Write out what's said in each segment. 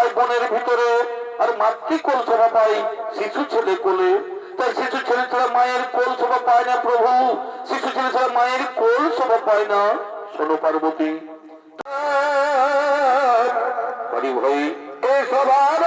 পায় বনের ভিতরে আর মাতৃকোল শোভা পাই শিশু ছেলে কোলে। তাই শিশু ছেলে ছাড়া মায়ের কোল শোভা পায় না প্রভু। শিশু ছেলে ছাড়া মায়ের কোল শোভা পায় না। শোনো পার্বতী। ভাই এ সবার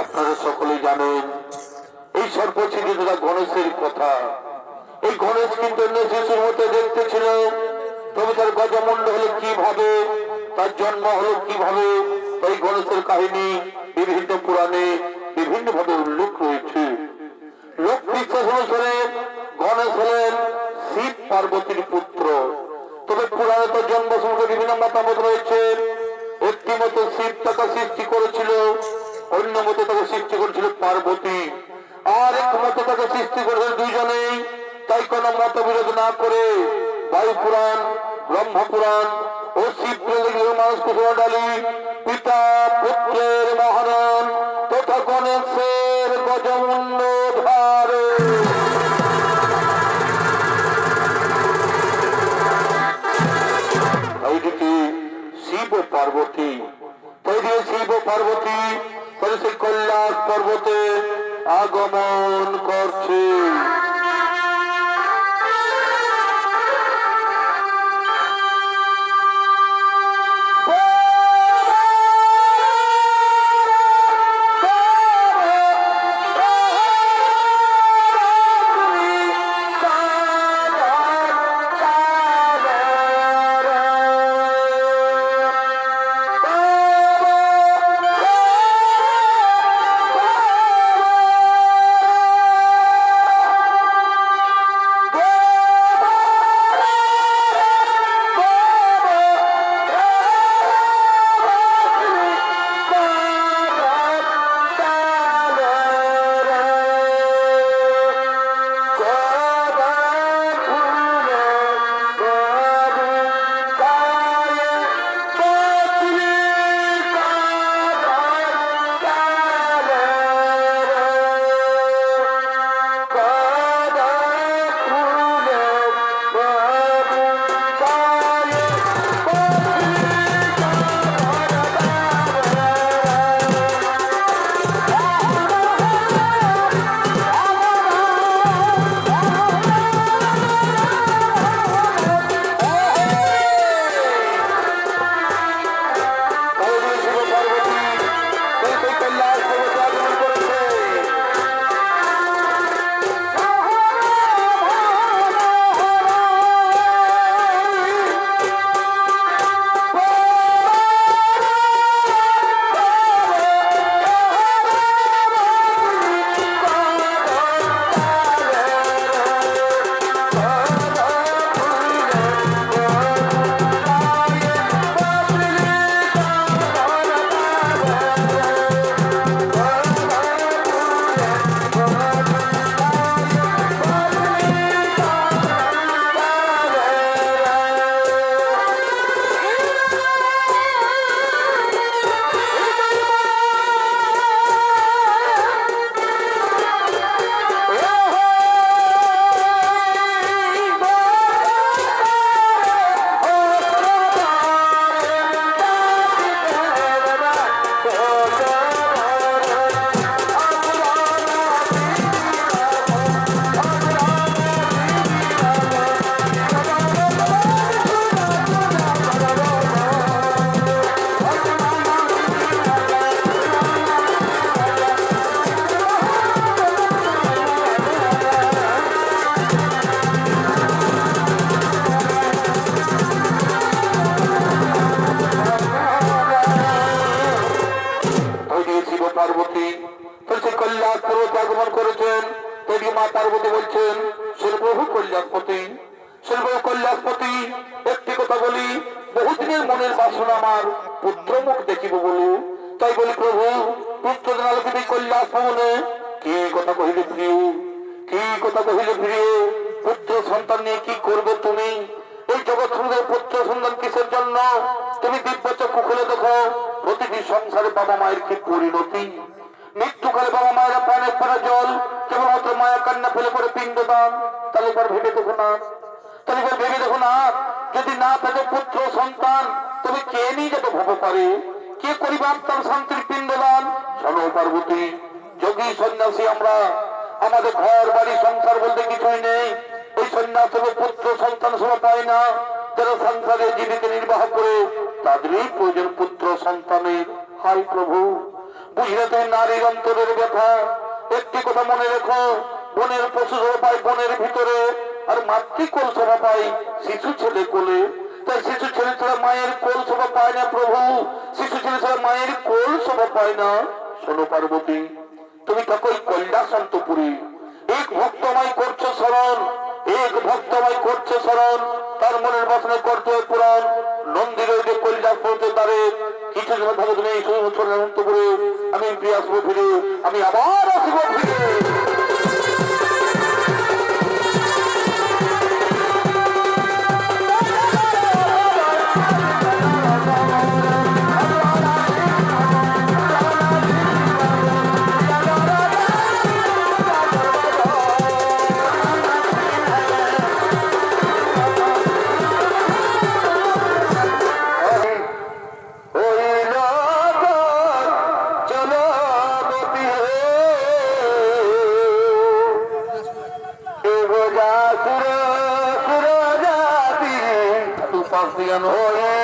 আপনারা সকলেই জানেন, এই সর্বচিকিৎসা গণেশের কথা, এই গণেশ কিন্তু শিশুর মতো দেখতে তবে তার গজমুণ্ড হলো কীভাবে, তার জন্ম হলো কীভাবে এই গণেশের কাহিনী বিভিন্ন পুরাণে বিভিন্ন ভাবে উল্লেখ রয়েছে। লোক বিশ্বাস অনুসারে গণেশ হলেন শিব পার্বতীর পুত্র। তবে পুরাণে তো সম্পর্কে বিভিন্ন মতামত রয়েছে। একটি মতো শিব তাকে সৃষ্টি করেছিল, অন্য মতো তাকে সৃষ্টি করেছিল পার্বতী। আর এক মতো তাকে সৃষ্টি করেছিল দুইজনেই তাই কোনো মতবিরোধ না করে বায়ু পুরাণ ব্রহ্ম পুরাণ ও শিব মানুষ কুসুমা ডালি পিতা পুত্রের মহানন পার্বতী। তৈরি শিব পার্বতী করেছে কৈলাস পর্বতে আগমন করছে। বহুদিনের মনের বাসনা আমার পুত্র মুখ দেখিব বলু? তাই বলি, প্রভু, পুত্র আলোকিত কৈলাস ভবনে কি কথা কহিলে প্রিয়? কি কথা কহিলে প্রিয়? পুত্র সন্তান নিয়ে কি করবে তুমি? এই জগৎ সুন্দর পুত্র সন্তান কিসের জন্য? তুমি দিব্য চক্ষু খুলে দেখো, প্রতিটি সংসারে বাবা মায়ের কি পরিণতি? মৃত্যুকালে বাবা মায়েরা প্রাণের পরে জল, কেবলমাত্র মায়া কান্না ফেলে করে পিণ্ড দান, তাহলে এবার ভেবে দেখো না। তাহলে ভেবে দেখো না, যদি না থাকে পুত্র, সন্তান, তবে কে নিয়ে যেতে ভব পারে কে করিবে আত্মার শান্তির পিণ্ড দান শোনো পার্বতী, যোগী সন্ন্যাসী আমরা, আমাদের ঘর, বাড়ি, সংসার বলতে কিছুই নেই। এই সন্ন্যাস পুত্র, সন্তান সব পায় না। যারা সংসারে জীবিকা নির্বাহ করে, তাদেরই প্রয়োজন পুত্র, সন্তানের। হাই প্রভু, বুঝলে তুমি নারীর অন্তরের ব্যথা। একটি কথা মনে রেখো, বনের পশু সভা পাই বনের ভিতরে। আর মাতৃকোল সভা পাই শিশু ছেলে কোলে। তাই শিশু ছেলে ছাড়া মায়ের কোল সভা পায় না প্রভু। শিশু ছেলে ছাড়া মায়ের কোল সভা পায় না। শোনো পার্বতী, তুমি এই কৈলাসন্তপুরে। এক ভক্তময় করছ স্মরণ, এক ভক্তময় করছে স্মরণ। তার মনের বাসনে করতে পুরাণ। নন্দীর ওই যে কৈলাস পড়তে তারে কিছু জন থাকো তুমি এই সময় আমি আসব ফিরে। আমি আবার আসব ফিরে। সুর হয়ে